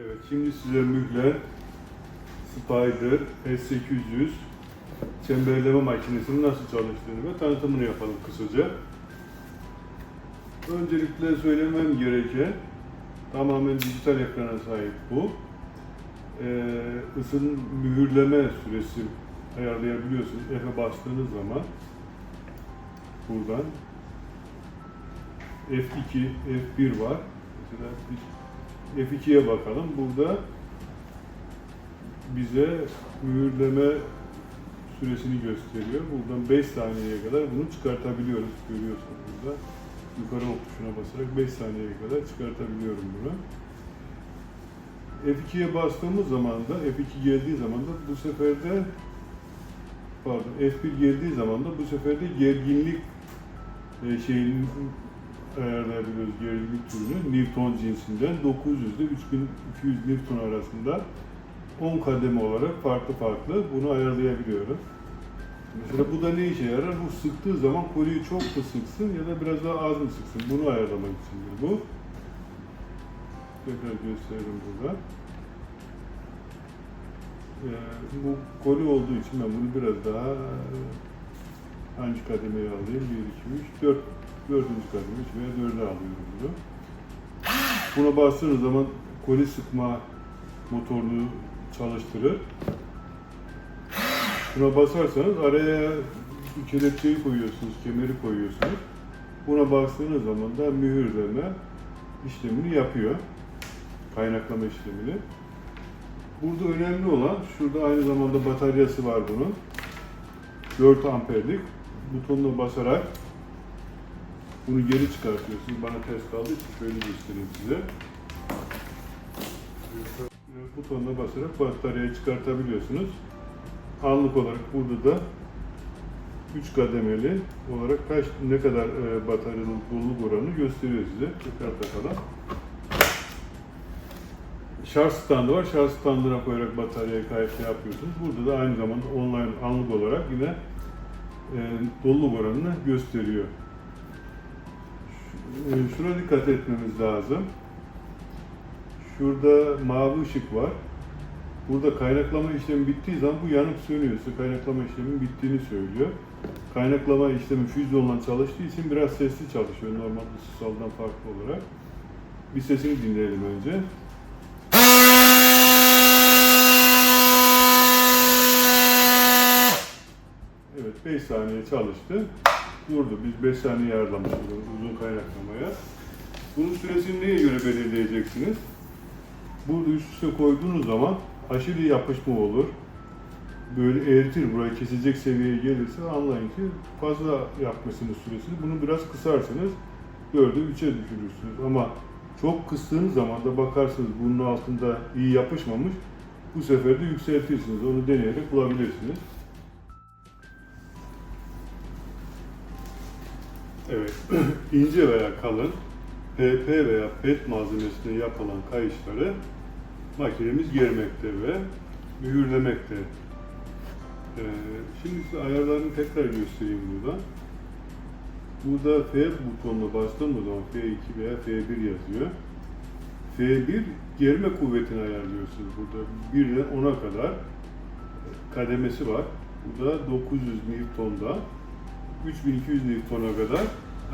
Evet, şimdi size Mühler Spider S800 çemberleme makinesinin nasıl çalıştığını ve tanıtımını yapalım kısaca. Öncelikle söylemem gereken tamamen dijital ekrana sahip bu. Ee, ısın mühürleme süresi ayarlayabiliyorsunuz. F'e bastığınız zaman buradan F2, F1 var. Mesela F2'ye bakalım. Burada bize mühürleme süresini gösteriyor. Buradan 5 saniyeye kadar bunu çıkartabiliyoruz. Görüyorsunuz burada. Yukarı ok tuşuna basarak 5 saniyeye kadar çıkartabiliyorum bunu. F2'ye bastığımız zaman da F2 geldiği zaman da bu sefer de pardon F1 geldiği zaman da bu sefer de gerginlik e, şeyini ayarlayabiliyoruz gerginlik türünü Newton cinsinden 900 ile 3200 Newton arasında 10 kademe olarak farklı farklı bunu ayarlayabiliyorum. Mesela bu da ne işe yarar? Bu sıktığı zaman kolyeyi çok da sıksın ya da biraz daha az mı sıksın? Bunu ayarlamak içindir bu. Tekrar gösterelim burada. Ee, bu koli olduğu için ben bunu biraz daha hangi kademeye alayım? 1, 2, 3, 4. Dördüncü kademe 3 veya 4'e alıyorum bunu. Buna bastığınız zaman koli sıkma motorunu çalıştırır. Buna basarsanız araya kelepçeyi koyuyorsunuz, kemeri koyuyorsunuz. Buna bastığınız zaman da mühürleme işlemini yapıyor. Kaynaklama işlemini. Burada önemli olan, şurada aynı zamanda bataryası var bunun. 4 amperlik. Butonuna basarak bunu geri çıkartıyorsunuz. Bana ters kaldığı için şöyle göstereyim size. Butonuna basarak bataryayı çıkartabiliyorsunuz. Anlık olarak burada da 3 kademeli olarak kaç ne kadar e, bataryanın doluluk oranını gösteriyor size. Tekrar takalım. Şarj standı var. Şarj standına koyarak bataryayı kayıt yapıyorsunuz. Burada da aynı zamanda online anlık olarak yine doluluk oranını gösteriyor. E, Şuna dikkat etmemiz lazım. Şurada mavi ışık var. Burada kaynaklama işlemi bittiği zaman bu yanıp sönüyorsa kaynaklama işleminin bittiğini söylüyor. Kaynaklama işlemi füzyonla çalıştığı için biraz sesli çalışıyor normal ısısaldan farklı olarak. Bir sesini dinleyelim önce. Evet 5 saniye çalıştı. Durdu. Biz 5 saniye ayarlamıştık uzun kaynaklamaya. Bunun süresini neye göre belirleyeceksiniz? Burada üst üste koyduğunuz zaman aşırı yapışma olur. Böyle eğritir, burayı kesecek seviyeye gelirse anlayın ki fazla yapmışsınız süresini. Bunu biraz kısarsınız, 4'e 3'e düşürürsünüz. Ama çok kıstığınız zaman da bakarsınız bunun altında iyi yapışmamış, bu sefer de yükseltirsiniz. Onu deneyerek bulabilirsiniz. Evet, ince veya kalın PP veya PET malzemesine yapılan kayışları makinemiz germekte ve mühürlemekte. Ee, şimdi size ayarlarını tekrar göstereyim burada. Burada F butonuna bastığımız zaman F2 veya F1 yazıyor. F1 germe kuvvetini ayarlıyorsunuz burada. 1'den 10'a kadar kademesi var. Bu da 900 Newton'da 3200 Newton'a kadar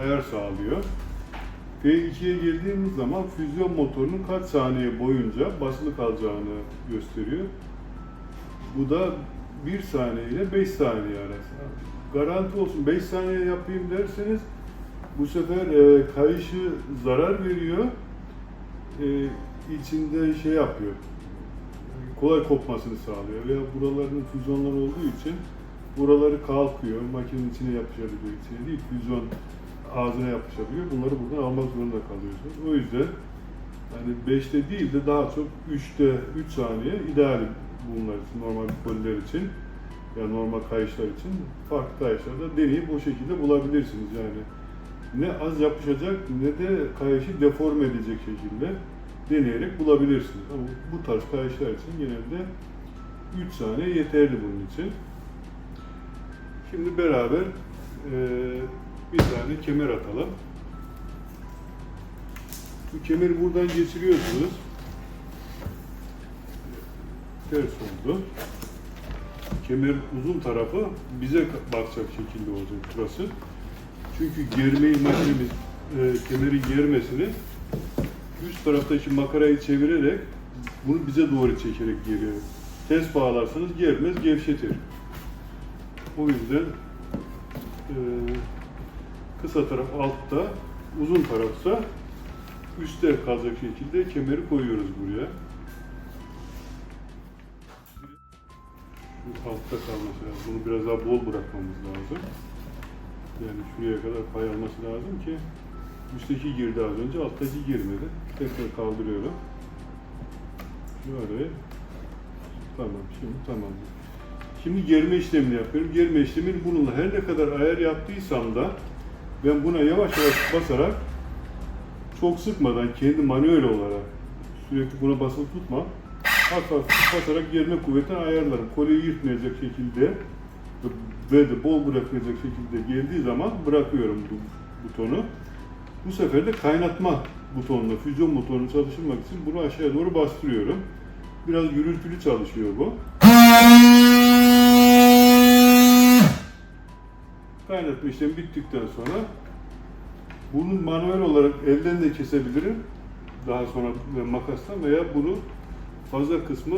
ayar sağlıyor. P2'ye geldiğimiz zaman füzyon motorunun kaç saniye boyunca basılı kalacağını gösteriyor. Bu da 1 saniye ile 5 saniye arası. Garanti olsun 5 saniye yapayım derseniz bu sefer e, kayışı zarar veriyor. E, içinde şey yapıyor. Kolay kopmasını sağlıyor veya buraların füzyonlar olduğu için buraları kalkıyor. Makinenin içine yapışabiliyor. İçine değil füzyon ağzına yapışabiliyor. Bunları buradan almak zorunda kalıyorsunuz. O yüzden yani 5'te değil de daha çok 3'te 3 saniye ideal bunlar için, normal koliler için ya normal kayışlar için farklı kayışlarda deneyip o şekilde bulabilirsiniz yani. Ne az yapışacak ne de kayışı deforme edecek şekilde deneyerek bulabilirsiniz. Ama bu tarz kayışlar için genelde 3 saniye yeterli bunun için. Şimdi beraber eee bir tane kemer atalım. Bu kemeri buradan geçiriyorsunuz. ters oldu. Kemer uzun tarafı bize bakacak şekilde olacak burası. Çünkü germeyi makinemiz e, kemeri germesini üst taraftaki makarayı çevirerek bunu bize doğru çekerek geriyor. Ters bağlarsanız germez, gevşetir. O yüzden e, kısa taraf altta, uzun tarafsa üstte kalacak şekilde kemeri koyuyoruz buraya. Şu altta kalması lazım. Bunu biraz daha bol bırakmamız lazım. Yani şuraya kadar pay alması lazım ki üstteki girdi az önce, alttaki girmedi. Tekrar kaldırıyorum. Şöyle. Tamam, şimdi tamam. Şimdi germe işlemini yapıyorum. Germe işlemini bununla her ne kadar ayar yaptıysam da ben buna yavaş yavaş basarak çok sıkmadan kendi manuel olarak sürekli buna basılı tutma hafif hafif basarak germe kuvvetini ayarlarım. Kolyeyi yırtmayacak şekilde ve de bol bırakmayacak şekilde geldiği zaman bırakıyorum bu butonu. Bu sefer de kaynatma butonuna, füzyon motorunu çalıştırmak için bunu aşağıya doğru bastırıyorum. Biraz gürültülü çalışıyor bu. Kaynatma işlemi bittikten sonra bunu manuel olarak elden de kesebilirim. Daha sonra makasla veya bunu fazla kısmı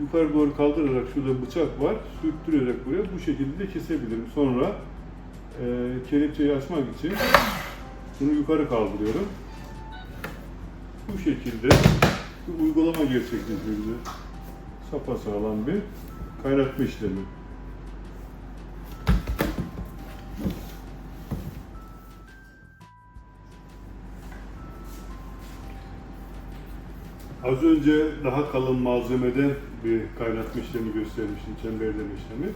yukarı doğru kaldırarak şurada bıçak var. Sürttürerek buraya bu şekilde de kesebilirim. Sonra e, kelepçeyi açmak için bunu yukarı kaldırıyorum. Bu şekilde bir uygulama gerçekleştiriyor. Sapasağlam bir kaynatma işlemi. Az önce daha kalın malzemeden bir kaynatma işlemi göstermiştim, çemberleme işlemi.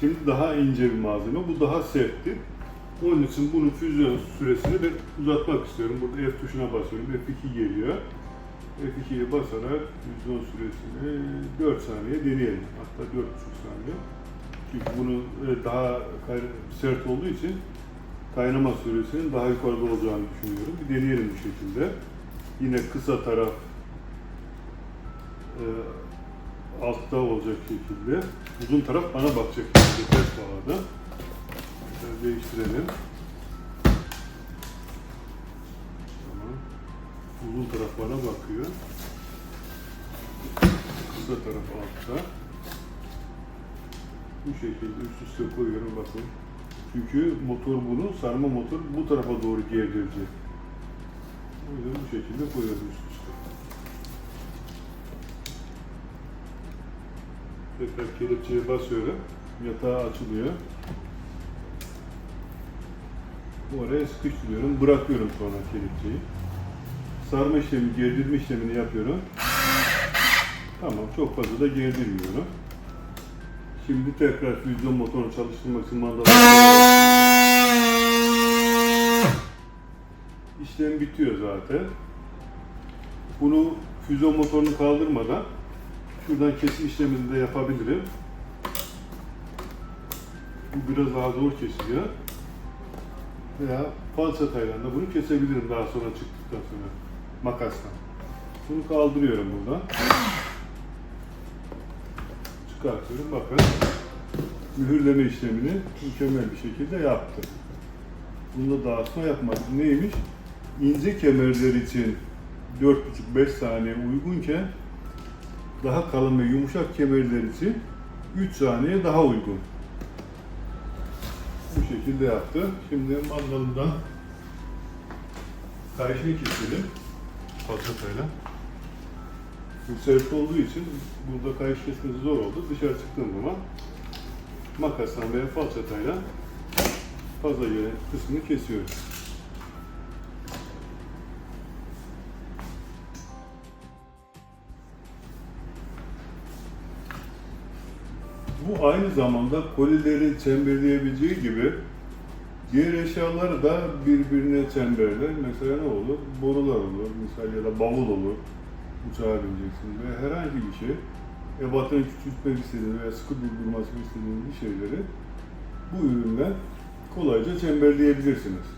Şimdi daha ince bir malzeme, bu daha sertti. Onun için bunun füzyon süresini ben uzatmak istiyorum. Burada F tuşuna basıyorum, F2 geliyor. F2'ye basarak füzyon süresini 4 saniye deneyelim. Hatta 4,5 saniye. Çünkü bunu e, daha sert olduğu için kaynama süresinin daha yukarıda olacağını düşünüyorum. Bir deneyelim bu şekilde. Yine kısa taraf e, altta olacak şekilde. Uzun taraf bana bakacak şekilde ters bağladı. Şöyle değiştirelim. Tamam. Uzun taraf bana bakıyor. Kısa taraf altta. Bu şekilde üst üste koyuyorum bakın. Çünkü motor bunu, sarma motor bu tarafa doğru gerdirecek. O yüzden bu şekilde koyuyoruz üst üste. Tekrar kelepçeye basıyorum. Yatağı açılıyor. Bu araya sıkıştırıyorum. Bırakıyorum sonra kelepçeyi. Sarma işlemi, gerdirme işlemini yapıyorum. Tamam, çok fazla da gerdirmiyorum. Şimdi tekrar füzyon motorunu çalıştırmak için mandala İşlem bitiyor zaten. Bunu füzyon motorunu kaldırmadan şuradan kesim işlemini de yapabilirim. Bu biraz daha zor kesiliyor. Veya falçatayla da bunu kesebilirim daha sonra çıktıktan sonra makasla. Bunu kaldırıyorum buradan. Çıkartıyorum. Bakın mühürleme işlemini mükemmel bir şekilde yaptı. Bunda sonra yapmadım. Neymiş? İnce kemerler için 4,5-5 saniye uygunken daha kalın ve yumuşak kemerler için 3 saniye daha uygun. Bu şekilde yaptı. Şimdi mandalından kayışını keselim. Falçatayla. Bu sert olduğu için burada kayış kesmesi zor oldu. Dışarı çıktığım zaman makasla veya falçatayla fazla yere kısmını kesiyoruz. Bu aynı zamanda kolileri çemberleyebileceği gibi diğer eşyaları da birbirine çemberler. Mesela ne olur? Borular olur, misal ya da bavul olur. Uçağa bineceksiniz ve herhangi bir şey ebatını küçültmek istediğiniz veya sıkı durdurmasını istediğiniz bir şeyleri bu üründen kolayca çemberleyebilirsiniz.